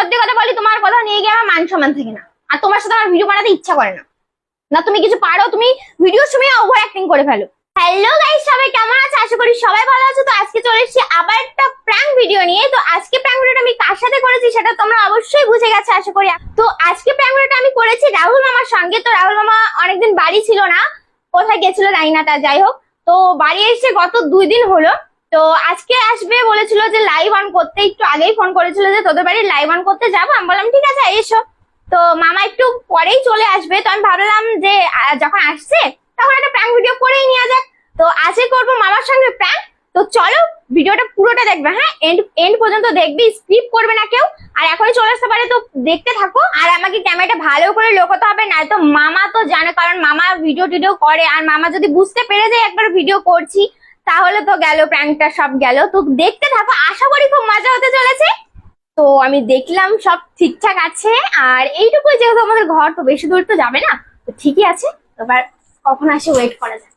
সত্যি কথা বলি, তোমার কথা নিয়ে গিয়ে আমার মান সম্মান থাকে না। আর তোমার সাথে আমার ভিডিও বানাতে ইচ্ছা করে না। না, তুমি কিছু পারো, তুমি ভিডিওর সময় ওভার অ্যাক্টিং করে ফেলো। হ্যালো গাইস সবাই কেমন আছে? আশা করি সবাই ভালো আছো। তো আজকে চলে এসেছি আবার একটা প্র্যাঙ্ক ভিডিও নিয়ে। তো আজকে প্র্যাঙ্ক ভিডিওটা আমি কার সাথে করেছি সেটা তোমরা অবশ্যই বুঝে গেছো, আশা করি। তো আজকে প্র্যাঙ্ক ভিডিওটা আমি করেছি রাহুল মামার সঙ্গে। তো রাহুল মামা অনেকদিন বাড়ি ছিল না, কোথায় গেছিল জানি না, তা যাই হোক। তো বাড়ি এসে গত দুই দিন হলো তো আজকে আসবে বলেছিল যে লাইভ অন করতে, একটু আগেই ফোন করেছিল যে তোদের বাড়ি লাইভ অন করতে যাব? আমি বললাম, ঠিক আছে, এসো। তো মামা একটু পরেই চলে আসবে। তো আমি ভাবলাম যে যখন আসছে, তখন একটা প্র্যাঙ্ক ভিডিও করেই নিয়ে যাক। তো আজকে করব মামার সঙ্গে প্র্যাঙ্ক তো চলো ভিডিওটা পুরোটা দেখবে হ্যাঁ? এন্ড এন্ড পর্যন্ত দেখবি স্কিপ করবে না কেউ। আর এখনই চলে আসতে পারে, তো দেখতে থাকো। আর আমাকে ক্যামেরাটা ভালো করে লোকতে হবে, না তো মামা তো জানে, কারণ মামা ভিডিও টিডিও করে। আর মামা যদি বুঝতে পেরে যায়, একবার ভিডিও করছি তাহলে তো গেল প্র্যাঙ্কটা সব গেল। তো দেখতে থাকো, আশা করি খুব মজা হতে চলেছে। তো আমি দেখলাম সব ঠিকঠাক আছে, আর এইটুকুই যেহেতু আমাদের ঘর, তো বেশি দূর তো যাবে না। তো ঠিকই আছে, এবার কখন আসে ওয়েট করা যায়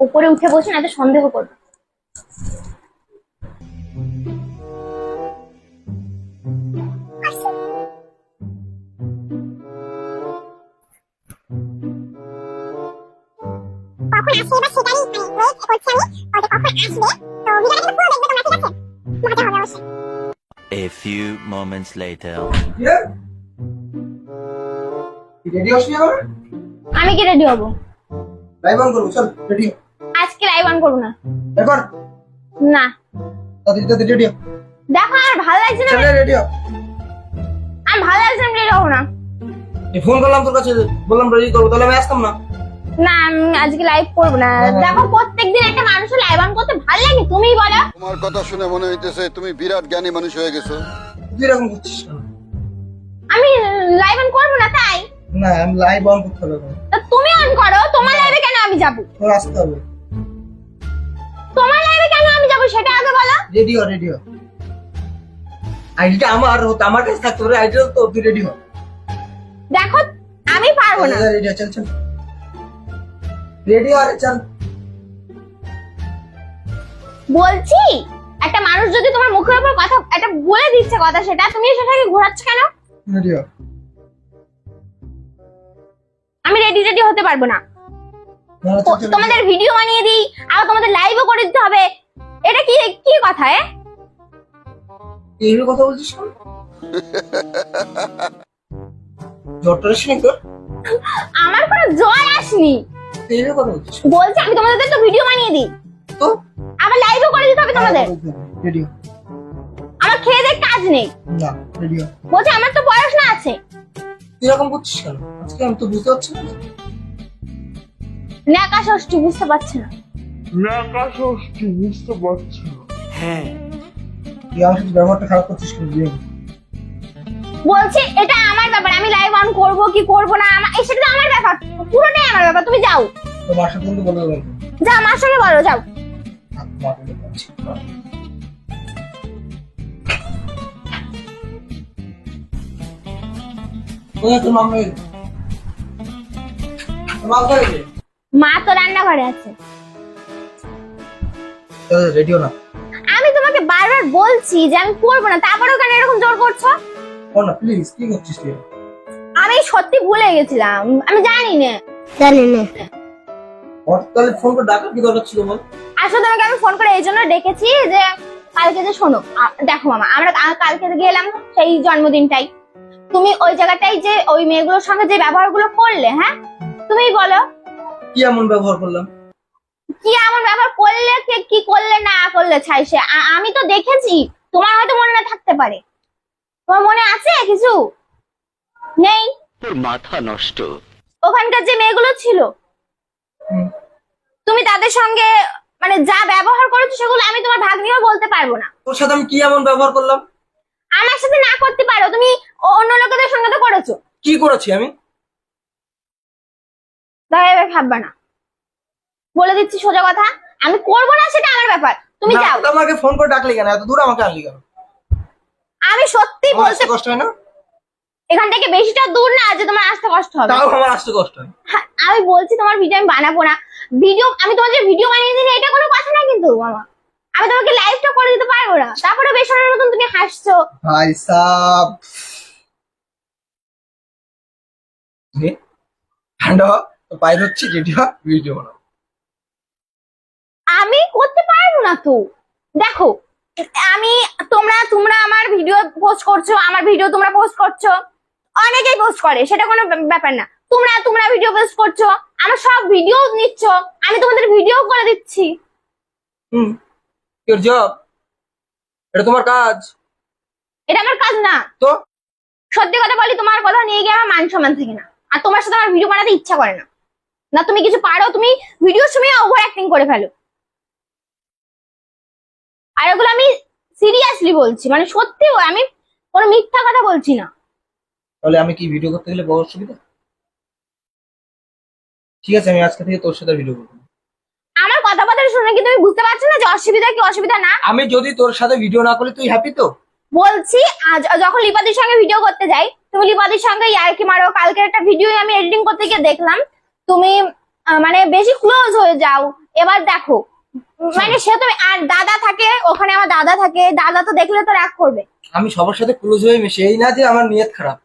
উপরে উঠে বসে না তো সন্দেহ করবে। কখন আসে এবার সেটারই মানে ওয়েট করছি আমি ওদের কখন আসবে। তো ভিডিওটা কিন্তু পুরো দেখবে তোমরা ঠিক আছে? মজা হবে অবশ্যই। A few moments later. আমি কি রেডি হব? লাইভ অন করব চল রেডি আজকে লাইভ অন করব না। এরপর না। তাদের তাদের রেডি হ। দেখো আর ভালো লাগছে না? চলে রেডি হ। আর ভালো লাগছে না রেডি হব না। এই ফোন করলাম তোর কাছে বললাম রেডি করব তাহলে আমি আসতাম না। না আমি আজকে লাইভ করব না। দেখো প্রত্যেকদিন একটা মানুষের লাইভ অন করতে ভালো লাগে তুমিই বলো। তোমার কথা শুনে মনে হইতেছে তুমি বিরাট জ্ঞানী মানুষ হয়ে গেছো। এরকম করছিস কেন? আমি লাইভ অন করব না তাই? না আমি লাইভ অন করতে হবে না। তা তুমি অন করো তোমার লাইভে কেন আমি যাব? তোর আসতে হবে। তোমার লাইভে কেন আমি যাব সেটা আগে বলো। রেডি হ রেডি হ আইডিটা আমার হতো আমার কাছে থাকতে পারে আইডিটা তো তুই রেডি হ দেখো আমি পারব না। রেডিও চল চল। রেডি হ রে চল। বলছি একটা মানুষ যদি তোমার মুখের উপর কথা একটা বলে দিচ্ছে কথা সেটা তুমি সেটাকে ঘোরাচ্ছ কেন? রেডি আমি রেডি রেডি হতে পারব না। তোমাদের ভিডিও বানিয়ে দিই আর তোমাদের লাইভও করে দিতে হবে। এটা কি কি কথা এ? এইভাবে কথা বলছিস কেন? জ্বরটা এসে নি তোর? আমার কোনো জ্বর আসনি। এইভাবে কথা বলছিস বলছি আমি তোমাদের তো ভিডিও বানিয়ে দিই। তো? আবার লাইভও করে দিতে হবে তোমাদের। রেডি আমার খেয়ে দেখ কাজ নেই। না বলছি আমার তো পড়াশোনা আছে। তুই এরকম করছিস কেন? আজকে আমি তো বুঝতে পারছি না। ন্যাকা ষষ্ঠী বুঝতে পারছি না। ন্যাকা ষষ্ঠী বুঝতে পারছি না। তুই আমার সাথে ব্যবহারটা খারাপ করছিস কেন দিয়ে বলছি এটা আমার ব্যাপার আমি লাইভ অন করব কি করব না আমার সেটা তো আমার ব্যাপার পুরোটাই আমার ব্যাপার তুমি যাও। তো মার সাথে বলে যাও আমার সঙ্গে বলো যাও। মা তো রান্নাঘরে আছে। রেডিও না। আমি তোমাকে বারবার বলছি যে আমি করব না তারপরেও কেন এরকম জোর করছ? কর না প্লিজ কি করছিস তুই আমি সত্যি ভুলে গেছিলাম। আমি জানি না ওর তাহলে ফোন করে ডাকার কি দরকার ছিল বল? আসলে তোমাকে আমি ফোন করে এই জন্য ডেকেছি যে কালকে যে শোনো দেখো মামা আমরা কালকে গেলাম সেই জন্মদিনটাই। তুমি ওই জায়গাটাই যে ওই মেয়েগুলোর সঙ্গে যে ব্যবহারগুলো করলে হ্যাঁ? তুমি বলো। কি এমন ব্যবহার করলাম? কি এমন ব্যবহার করলে কে কি করলে না করলে ছাই সে? আমি তো দেখেছি। তোমার হয়তো মনে না থাকতে পারে। তোমার মনে আছে কিছু? নেই। তোর মাথা নষ্ট। ওখানকার যে মেয়েগুলো ছিল তুমি তাদের সঙ্গে মানে যা ব্যবহার করেছ সেগুলো আমি তোমার ভাগ্নিও বলতে পারব না। তোর সাথে আমি কি এমন ব্যবহার করলাম? আমার সাথে না করতে পারো তুমি অন্য লোকেদের সঙ্গে তো করেছ। কি করেছি আমি? করে ভাববা না। বলে দিচ্ছি সোজা কথা আমি করব না সেটা আমার ব্যাপার। তুমি যাও। তো আমাকে ফোন করে ডাকলি কেন? এত দূর আমাকে আনলি কেন? আমি সত্যি বলতে কষ্ট হয় না? এখান থেকে বেশিটা দূর না যে তোমার আসতে কষ্ট হবে। তাও আমার আসতে কষ্ট হয়। আমি বলছি তোমার ভিডিও আমি বানাবো না। ভিডিও আমি তোমার যে ভিডিও বানিয়ে দিই এটা কোনো কথা না কিন্তু মামা। আমি তোমাকে লাইভটা করে দিতে পারব না। তারপরে বেসনের মতন তুমি হাসছো। ভাই সাব। ঠান্ডা হ, তো বাইরে হচ্ছে হ ভিডিও বানাও আমি করতে পারব না তো। দেখো আমি তোমরা তোমরা আমার ভিডিও পোস্ট করছ আমার ভিডিও তোমরা পোস্ট করছ। অনেকেই পোস্ট করে সেটা কোনো ব্যাপার না। তোমরা তোমরা ভিডিও পোস্ট করছ আমার সব ভিডিও নিচ্ছ আমি তোমাদের ভিডিও করে দিচ্ছি। হুম। ইওর জব এটা তোমার কাজ? এটা আমার কাজ না। তো? সত্যি কথা বলি তোমার কথা নিয়ে গিয়ে আমার মান সম্মান থাকে না। আর তোমার সাথে আমার ভিডিও বানাতে ইচ্ছা করে না। না তুমি কিছু পারো তুমি ভিডিওর সময় ওভার অ্যাক্টিং করে ফেলো। আর ওগুলো আমি সিরিয়াসলি বলছি মানে সত্যি আমি কোনো মিথ্যা কথা বলছি না। তাহলে আমি কি ভিডিও করতে গেলে বড় অসুবিধা? ঠিক আছে আমি আজকে থেকে তোর সাথে ভিডিও করব আমার কথাবার্তা শুনে কি তুমি বুঝতে পারছ না যে অসুবিধা কি অসুবিধা না? আমি যদি তোর সাথে ভিডিও না করলে তুই হ্যাপি তো? বলছি আজ যখন লিপাদির সঙ্গে ভিডিও করতে যাই তুমি লিপাদির সঙ্গে ইয়ার্কি মারো কালকে একটা ভিডিও আমি এডিটিং করতে গিয়ে দেখলাম। তুমি মানে বেশি ক্লোজ হয়ে যাও। এবার দেখো মানে সে তুমি আর দাদা থাকে ওখানে আমার দাদা থাকে দাদা তো দেখলে তো রাগ করবে। আমি সবার সাথে ক্লোজ হয়ে মিশে এই না যে আমার নিয়ত খারাপ।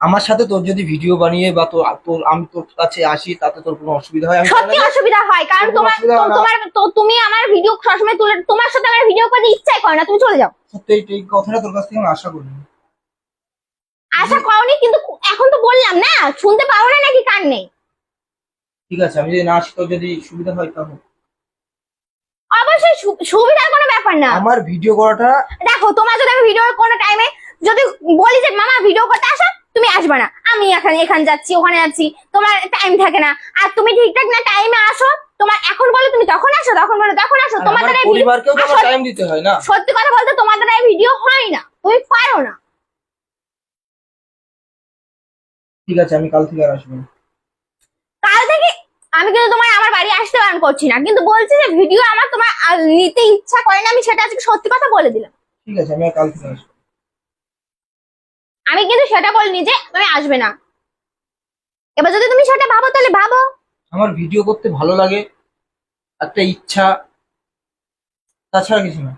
আমার সাথে তোর যদি ভিডিও বানিয়ে বা তোর তোর আমি তোর কাছে আসি তাতে তোর কোনো অসুবিধা হয়? আমি সত্যি অসুবিধা হয় কারণ তোমার তো-। তোমার তো- তুমি আমার ভিডিও সবসময় তুলে তোমার সাথে আমার ভিডিও করতে ইচ্ছাই করে না তুমি চলে যাও। সত্যি এই- এই কথাটা তোর কাছ থেকে আমি আশা করিনি। আশা করনি কিন্তু এখন তো বললাম না শুনতে পারো না নাকি কান নেই। ঠিক আছে আমি যদি না আসি তোর যদি সুবিধা হয় তাহলে। অবশ্যই সু- সুবিধার কোনো ব্যাপার না। আমার ভিডিও করাটা দেখো তোমার যদি আমি ভিডিও কোনো টাইমে যদি বলি যে মামা ভিডিও করতে আসো তুমি আসবে না। আমি এখানে এখানে যাচ্ছি ওখানে যাচ্ছি তোমার টাইম থাকে না। আর তুমি ঠিকঠাক না টাইমে আসো তোমার এখন বলো তুমি তখন আসো তখন বলো তখন আসো। আর তোমার আমার দ্বারা এই পরিবারকেও তো আমার টাইম দিতে হয় না। সত্যি কথা বলতে তোমার দ্বারা ভিডিও হয় না। তুমি পারো না। ঠিক আছে আমি কাল থেকে আর আসব না। আমি কিন্তু তোমার আমার বাড়ি আসতে বারণ করছি না কিন্তু বলছি যে ভিডিও আমার তোমার নিতে ইচ্ছা করে না আমি সেটা আজকে সত্যি কথা বলে দিলাম। ঠিক আছে আমি কাল থেকে আসব। আমি কিন্তু সেটা বলিনি যে তুমি আসবে না। এবার যদি তুমি সেটা ভাবো তাহলে ভাবো। আমার ভিডিও করতে ভালো লাগে একটা ইচ্ছা তাছাড়া কিছু না।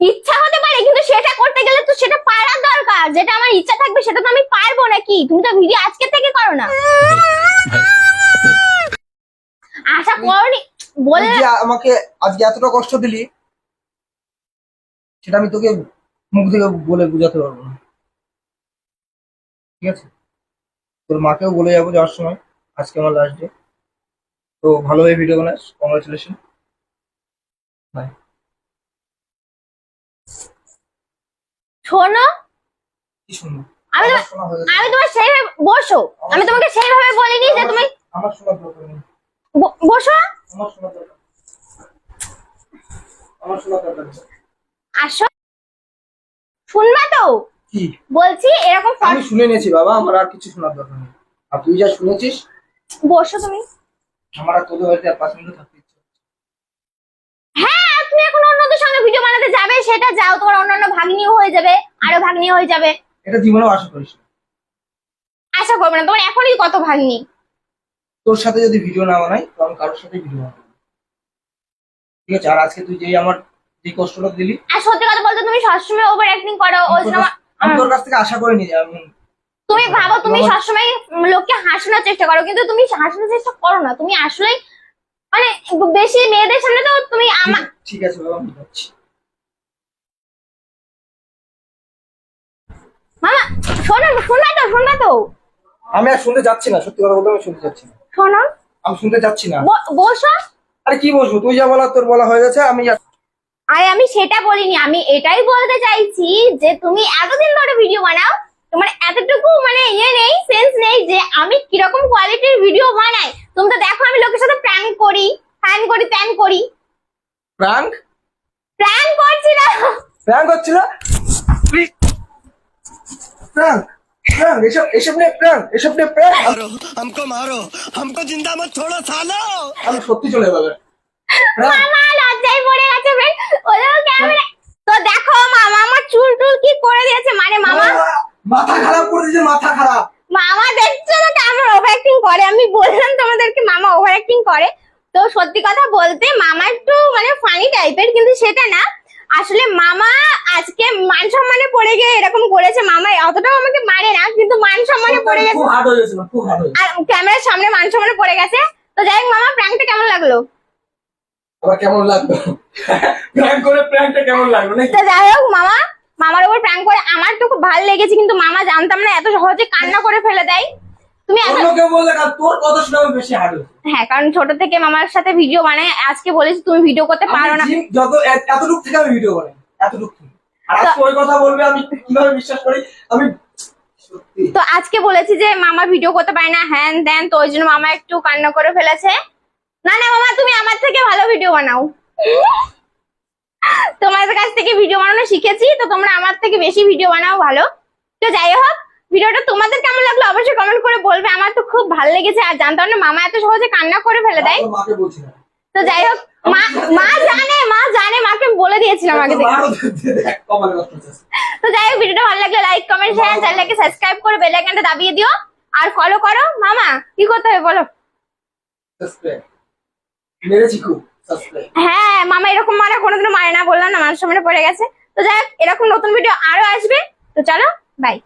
ইচ্ছা হতে পারে কিন্তু সেটা করতে গেলে তো সেটা পারার দরকার। যেটা আমার ইচ্ছা থাকবে সেটা তো আমি পারব নাকি? তুমি তো ভিডিও আজকে থেকে করো না। আশা করনি। বলে আমাকে আজকে এতটা কষ্ট দিলি সেটা আমি তোকে মুখ থেকে বলে বোঝাতে পারব না। ঠিক আছে? তোর মাকেও বলে যাব যাওয়ার সময় আজকে আমার লাস্ট ডে তো ভালোভাবে ভিডিও বানাস কংগ্রাচুলেশন বাই শোনো। কি শুনব আমি তোমার শোনা আমি তোমার সেইভাবে বসো। আমি তোমাকে সেইভাবে বলিনি যে তুমি আমার শোনার দরকার নেই। ব- বসো। আসো। শুনবা তো? বলছি এরকম আমি শুনে নিয়েছি বাবা আমার আর কিছু শোনার দরকার নেই। আর তুই যা শুনেছিস বসো তুমি। আমার আর তোদের বাড়িতে আর পাঁচ মিনিট থাকতে। হ্যাঁ তুমি এখন অন্যদের সঙ্গে ভিডিও বানাতে যাবে সেটা যাও। তোমার অন্যান্য ভাগ্নিও হয়ে যাবে আরও ভাগ্নি হয়ে যাবে। এটা জীবনেও আশা করিস আশা করবে না। তোমার এখনই কত ভাগ্নি? তোর সাথে যদি ভিডিও না বানাই তো আমি কারোর সাথে ভিডিও বানাবো ঠিক আছে? আর আজকে তুই যেই আমার যে কষ্টটা দিলি আর সত্যি কথা বলতে তুমি সবসময় ওভার অ্যাক্টিং করো। ওই আমি তোর জন্য কাছ- আমি তোর কাছ থেকে আশা করিনি আমি তুমি ভাবো তুমি সবসময় লোককে হাসানোর চেষ্টা করো কিন্তু তুমি হাসানোর চেষ্টা করো না। তুমি আসলে মানে বেশি মেয়েদের সামনে তো তুমি আমার ঠিক আছে বাবা আমি যাচ্ছি। মামা শোনো শুনবা তো শুনবা তো। আমি আর শুনতে যাচ্ছি না সত্যি কথা বলতে আমি শুনতে যাচ্ছি না। শোনো। আমি শুনতে যাচ্ছি না। বসো। আরে কি বসবো? তুই যা বলার তোর বলা হয়ে গেছে আমি আরে আমি সেটা বলিনি আমি এটাই বলতে চাইছি যে তুমি এতদিন ধরে ভিডিও বানাও তোমার এতটুকু মানে ইয়ে নেই সেন্স নেই যে আমি কীরকম কোয়ালিটির ভিডিও বানাই। তুমি তো দেখো আমি লোকের সাথে প্র্যাঙ্ক করি ফ্যান করি ত্যান করি। প্রাঙ্ক প্র্যাঙ্ক করছি না। প্রাঙ্ক হচ্ছিল প্রাঙ্ক প্রাঙ্ক এসব এসব নিয়ে প্রাঙ্ক এসব নিয়ে প্রাঙ্ক मारो हमको मारो हमको जिंदा मत छोड़ो सालो আমি সত্যি চলে যাবে প্রাঙ্ক মামা লজ্জায় পড়ে গেছে ফ্রেন্ড ওদের ক্যামেরা তো দেখো মামা আমার চুল টুল কি করে দিয়েছে মানে মামা মাথা খারাপ করে দিয়েছে মাথা খারাপ মামা দেখছো না কেমন ওভার অ্যাক্টিং করে আমি বললাম তোমাদেরকে মামা ওভার অ্যাক্টিং করে তো সত্যি কথা বলতে মামা একটু মানে ফানি টাইপের কিন্তু সেটা না আসলে মামা আজকে মান সম্মানে পড়ে গিয়ে এরকম করেছে মামা অতটাও আমাকে মারে না কিন্তু মান সম্মানে পড়ে গেছে। আর ক্যামেরার সামনে মান সম্মানে পড়ে গেছে। তো যাই হোক মামা প্র্যাঙ্কটা কেমন লাগল? আবার কেমন লাগল? প্র্যাঙ্ক করে প্র্যাঙ্কটা কেমন লাগল নাকি? তো যাই হোক মামা মামার উপর প্র্যাঙ্ক করে আমার তো খুব ভালো লেগেছে কিন্তু মামা জানতাম না এত সহজে কান্না করে ফেলে দেয়। তুমি হ্যাঁ কারণ ছোট থেকে মামার সাথে ভিডিও বানাই আজকে বলেছি তুমি ভিডিও করতে পারো না। আমি যত এ- থেকে আমি ভিডিও বানাই এতটুক। আর আজকে ওই কথা বলবে আমি কীভাবে বিশ্বাস করি? আমি তো আজকে বলেছি যে মামা ভিডিও করতে পারে না হ্যান দেন তো ওই জন্য মামা একটু কান্না করে ফেলেছে। না না মামা তুমি আমার থেকে ভালো ভিডিও বানাও। তোমাদের কাছ থেকে ভিডিও বানানো শিখেছি তো তোমরা আমার থেকে বেশি ভিডিও বানাও ভালো। তো যাই হোক ভিডিওটা তোমাদের কেমন লাগল অবশ্যই কমেন্ট করে বলবে আমার তো খুব ভালো লেগেছে আর জানতাম না মামা এত সহজে কান্না করে ফেলে দেয়। তো যাই হোক মা মা জানে মা জানে মাকে আমি আগে থেকে। তো যাই হোক ভিডিওটা ভালো লাগলে লাইক কমেন্ট শেয়ার চ্যানেলকে সাবস্ক্রাইব করে বেল আইকনটা দাবিয়ে দিও। আর ফলো করো। মামা কি করতে হবে বলো? হ্যাঁ মামা এরকম মারা কোনোদিনও মারে না বললাম না মানুষ সামনে পড়ে গেছে। তো যাই হোক এরকম নতুন ভিডিও আরও আসবে। তো চলো বাই